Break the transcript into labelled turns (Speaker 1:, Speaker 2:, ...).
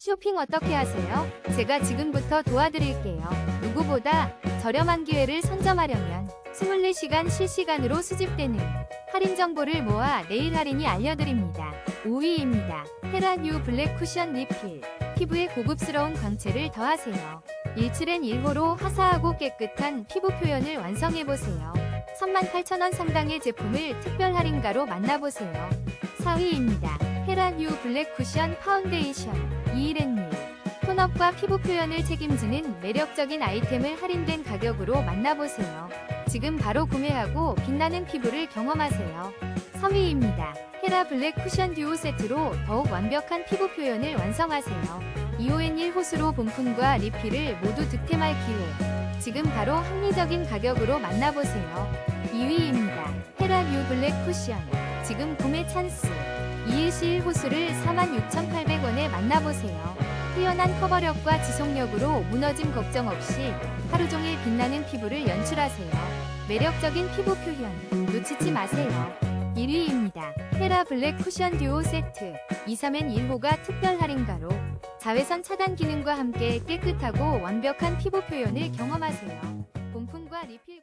Speaker 1: 쇼핑 어떻게 하세요? 제가 지금부터 도와드릴게요. 누구보다 저렴한 기회를 선점하려면 24시간 실시간으로 수집되는 할인 정보를 모아 내일 할인이 알려드립니다. 5위입니다. 헤라뉴 블랙 쿠션 리필. 피부에 고급스러운 광채를 더하세요. 17엔 1호로 화사하고 깨끗한 피부 표현을 완성해보세요. 38,000원 상당의 제품을 특별 할인가로 만나보세요. 4위입니다. 헤라뉴 블랙 쿠션 파운데이션 2일앤밀 톤업과 피부 표현을 책임지는 매력적인 아이템을 할인된 가격으로 만나보세요. 지금 바로 구매하고 빛나는 피부를 경험하세요. 3위입니다. 헤라 블랙 쿠션 듀오 세트로 더욱 완벽한 피부 표현을 완성하세요. 2호엔1 호수로 본품과 리필을 모두 득템할 기회. 지금 바로 합리적인 가격으로 만나보세요. 2위입니다. 헤라 뉴 블랙 쿠션. 지금 구매 찬스. 2일시 1호수를 46,800원에 만나보세요. 뛰어난 커버력과 지속력으로 무너짐 걱정 없이 하루 종일 빛나는 피부를 연출하세요. 매력적인 피부 표현 놓치지 마세요. 1위입니다. 헤라 블랙 쿠션 듀오 세트 2, 3엔 1호가 특별 할인가로 자외선 차단 기능과 함께 깨끗하고 완벽한 피부 표현을 경험하세요. 본품과 리필